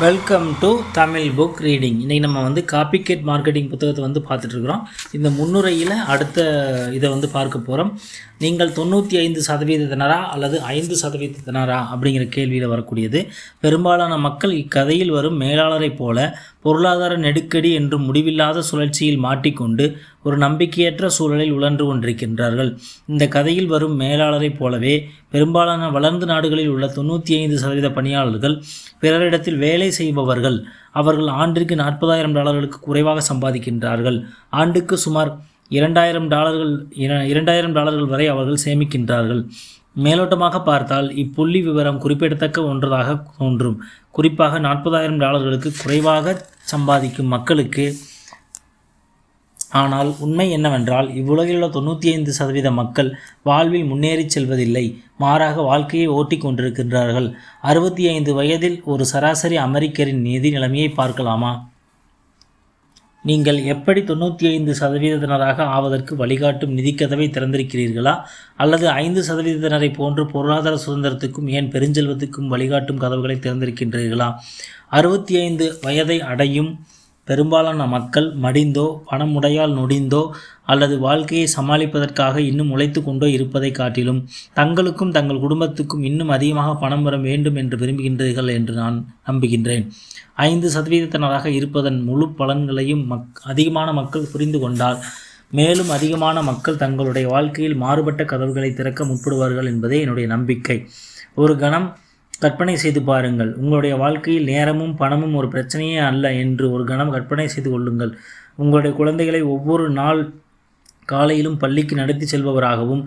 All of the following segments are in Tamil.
Welcome to Tamil book reading இன்றைக்கி நம்ம வந்து காப்பிகேட் மார்க்கெட்டிங் புத்தகத்தை வந்து பார்த்துட்ருக்குறோம் இந்த முன்னுரையில் அடுத்த இதை வந்து பார்க்க போகிறோம் நீங்கள் தொண்ணூற்றி ஐந்து சதவீதத்தினரா அல்லது ஐந்து சதவீதத்தினரா அப்படிங்கிற கேள்வியில் வரக்கூடியது. பெரும்பாலான மக்கள் இக்கதையில் வரும் மேலாளரைப் போல பொருளாதார நெருக்கடி என்று முடிவில்லாத சுழற்சியில் மாட்டிக்கொண்டு ஒரு நம்பிக்கையற்ற சூழலில் உழன்று கொண்டிருக்கின்றார்கள். இந்த கதையில் வரும் மேலாளரைப் போலவே பெரும்பாலான வளர்ந்த நாடுகளில் உள்ள தொண்ணூற்றி ஐந்து சதவீத பணியாளர்கள் பிறரிடத்தில் வேலை செய்பவர்கள். அவர்கள் ஆண்டிற்கு நாற்பதாயிரம் டாலர்களுக்கு குறைவாக சம்பாதிக்கின்றார்கள். ஆண்டுக்கு சுமார் இரண்டாயிரம் டாலர்கள் இர- இரண்டாயிரம் டாலர்கள் வரை அவர்கள் சேமிக்கின்றார்கள். மேலோட்டமாக பார்த்தால் இப்புள்ளி விவரம் குறிப்பிடத்தக்க ஒன்றதாக தோன்றும். குறிப்பாக நாற்பதாயிரம் டாலர்களுக்கு குறைவாக சம்பாதிக்கும் மக்களுக்கு. ஆனால் உண்மை என்னவென்றால் இவ்வுலகிலுள்ள தொண்ணூற்றி ஐந்து சதவீத மக்கள் வாழ்வில் முன்னேறிச் செல்வதில்லை. மாறாக வாழ்க்கையை ஓட்டிக் கொண்டிருக்கின்றார்கள். அறுபத்தி ஐந்து வயதில் ஒரு சராசரி அமெரிக்கரின் நிதி நிலைமையை பார்க்கலாமா? நீங்கள் எப்படி தொண்ணூற்றி ஐந்து சதவீதத்தினராக ஆவதற்கு வழிகாட்டும் நிதிக்கதவை திறந்திருக்கிறீர்களா? அல்லது ஐந்து சதவீதத்தினரை போன்று பொருளாதார சுதந்திரத்துக்கும் ஏன் பெருஞ்செல்வத்துக்கும் வழிகாட்டும் கதவுகளை திறந்திருக்கின்றீர்களா? அறுபத்தி ஐந்து வயதை அடையும் பெரும்பாலான மக்கள் மடிந்தோ பணமுடையால் நொடிந்தோ அல்லது வாழ்க்கையை சமாளிப்பதற்காக இன்னும் உழைத்து கொண்டோ இருப்பதை காட்டிலும் தங்களுக்கும் தங்கள் குடும்பத்துக்கும் இன்னும் அதிகமாக பணம் வர வேண்டும் என்று விரும்புகின்றீர்கள் என்று நான் நம்புகின்றேன். ஐந்து சதவீதத்தினராக இருப்பதன் முழு பலன்களையும் மக் அதிகமான மக்கள் புரிந்து கொண்டால் மேலும் அதிகமான மக்கள் தங்களுடைய வாழ்க்கையில் மாறுபட்ட கதவுகளை திறக்க முற்படுவார்கள் என்பதே என்னுடைய நம்பிக்கை. ஒரு கணம் கற்பனை செய்து பாருங்கள். உங்களுடைய வாழ்க்கையில் நேரமும் பணமும் ஒரு பிரச்சனையே அல்ல என்று ஒரு கணம் கற்பனை செய்து கொள்ளுங்கள். உங்களுடைய குழந்தைகளை ஒவ்வொரு நாள் காலையிலும் பள்ளிக்கு நடத்தி செல்பவராகவும்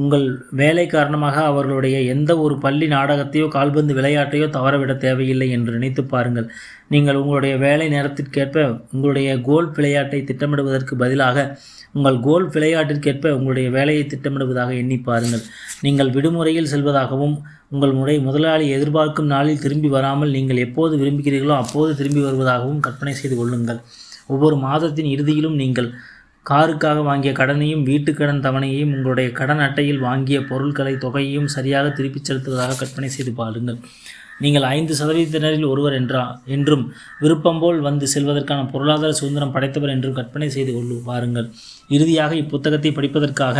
உங்கள் வேலை காரணமாக அவர்களுடைய எந்த ஒரு பள்ளி நாடகத்தையோ கால்பந்து விளையாட்டையோ தவறவிட தேவையில்லை என்று நினைத்து பாருங்கள். நீங்கள் உங்களுடைய வேலை நேரத்திற்கேற்ப உங்களுடைய கோல்ஃப் விளையாட்டை திட்டமிடுவதற்கு பதிலாக உங்கள் கோல் விளையாட்டிற்கேற்ப உங்களுடைய வேலையை திட்டமிடுவதாக எண்ணி பாருங்கள். நீங்கள் விடுமுறையில் செல்வதாகவும் உங்கள் முறை முதலாளி எதிர்பார்க்கும் நாளில் திரும்பி வராமல் நீங்கள் எப்போது விரும்புகிறீர்களோ அப்போது திரும்பி வருவதாகவும் கற்பனை செய்து கொள்ளுங்கள். ஒவ்வொரு மாதத்தின் இறுதியிலும் நீங்கள் காருக்காக வாங்கிய கடனையும் வீட்டுக்கடன் தவணையையும் உங்களுடைய கடன் அட்டையில் வாங்கிய பொருட்களை தொகையையும் சரியாக திருப்பிச் செலுத்துவதாக கற்பனை செய்து பாருங்கள். நீங்கள் ஐந்து சதவீதத்தினரில் ஒருவர் என்றா என்றும் விருப்பம் போல் வந்து செல்வதற்கான பொருளாதார சுதந்திரம் படைத்தவர் என்றும் கற்பனை செய்து கொள்ளு பாருங்கள் இறுதியாக இப்புத்தகத்தை படிப்பதற்காக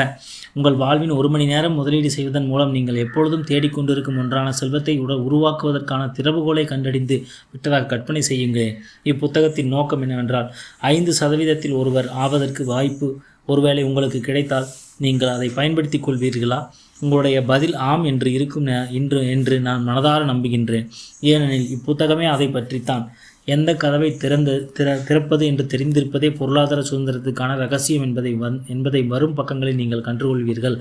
உங்கள் வாழ்வின் ஒரு மணி நேரம் முதலீடு செய்வதன் மூலம் நீங்கள் எப்பொழுதும் தேடிக்கொண்டிருக்கும் ஒன்றான செல்வத்தை உட உருவாக்குவதற்கான திறவுகோலை கண்டறிந்து விட்டதாக கற்பனை செய்யுங்கள். இப்புத்தகத்தின் நோக்கம் என்னவென்றால் ஐந்து சதவீதத்தில் ஒருவர் ஆவதற்கு வாய்ப்பு ஒருவேளை உங்களுக்கு கிடைத்தால் நீங்கள் அதை பயன்படுத்திக் கொள்வீர்களா? உங்களுடைய பதில் ஆம் என்று இருக்கும் இன்று என்று நான் மனதார நம்புகின்றேன். ஏனெனில் இப்புத்தகமே அதை பற்றித்தான். எந்த கதவை திறந்து திற திறப்பது என்று தெரிந்திருப்பதே பொருளாதார சுதந்திரத்துக்கான ரகசியம் என்பதை வந் என்பதை வரும் பக்கங்களில் நீங்கள் கண்டுகொள்வீர்கள்.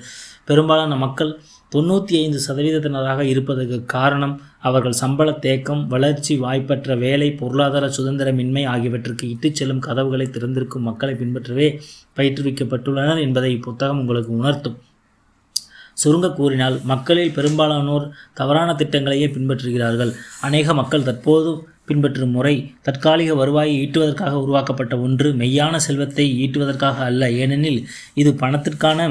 பெரும்பாலான மக்கள் தொண்ணூற்றி ஐந்து சதவீதத்தினராக இருப்பதற்கு காரணம் அவர்கள் சம்பள தேக்கம் வளர்ச்சி வாய்ப்பற்ற வேலை பொருளாதார சுதந்திரமின்மை ஆகியவற்றுக்கு இட்டுச் செல்லும் கதவுகளை திறந்திருக்கும் மக்களை பின்பற்றவே பயிற்றுவிக்கப்பட்டுள்ளனர் என்பதை இப்புத்தகம் உங்களுக்கு உணர்த்தும். சுருங்க கூறினால் மக்களில் பெரும்பாலானோர் தவறான திட்டங்களையே பின்பற்றுகிறார்கள். அநேக மக்கள் தற்போது பின்பற்றும் முறை தற்காலிக வருவாயை ஈட்டுவதற்காக உருவாக்கப்பட்ட ஒன்று மெய்யான செல்வத்தை ஈட்டுவதற்காக அல்ல. ஏனெனில் இது பணத்திற்கான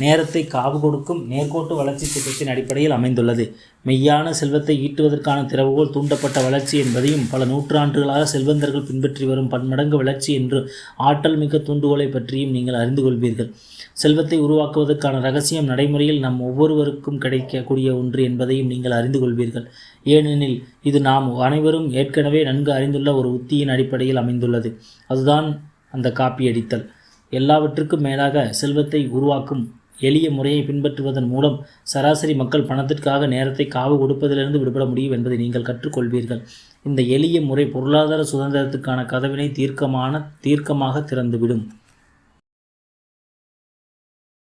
நேரத்தை காவு கொடுக்கும் நேர்கோட்டு வளர்ச்சி திட்டத்தின் அடிப்படையில் அமைந்துள்ளது. மெய்யான செல்வத்தை ஈட்டுவதற்கான திறவுகோல் தூண்டப்பட்ட வளர்ச்சி என்பதையும் பல நூற்றாண்டுகளாக செல்வந்தர்கள் பின்பற்றி வரும் பன்மடங்கு வளர்ச்சி என்று ஆற்றல் மிக்க தூண்டுகோலை பற்றியும் நீங்கள் அறிந்து கொள்வீர்கள். செல்வத்தை உருவாக்குவதற்கான ரகசியம் நடைமுறையில் நம் ஒவ்வொருவருக்கும் கிடைக்கக்கூடிய ஒன்று என்பதையும் நீங்கள் அறிந்து கொள்வீர்கள். ஏனெனில் இது நாம் அனைவரும் ஏற்கனவே நன்கு அறிந்துள்ள ஒரு உத்தியின் அடிப்படையில் அமைந்துள்ளது. அதுதான் அந்த காப்பியடித்தல். எல்லாவற்றுக்கும் மேலாக செல்வத்தை உருவாக்கும் எளிய முறையை பின்பற்றுவதன் மூலம் சராசரி மக்கள் பணத்திற்காக நேரத்தை காவு கொடுப்பதிலிருந்து விடுபட முடியும் என்பதை நீங்கள் கற்றுக்கொள்வீர்கள். இந்த எளிய முறை பொருளாதார சுதந்திரத்துக்கான கதவினை தீர்க்கமான தீர்க்கமாக திறந்துவிடும்.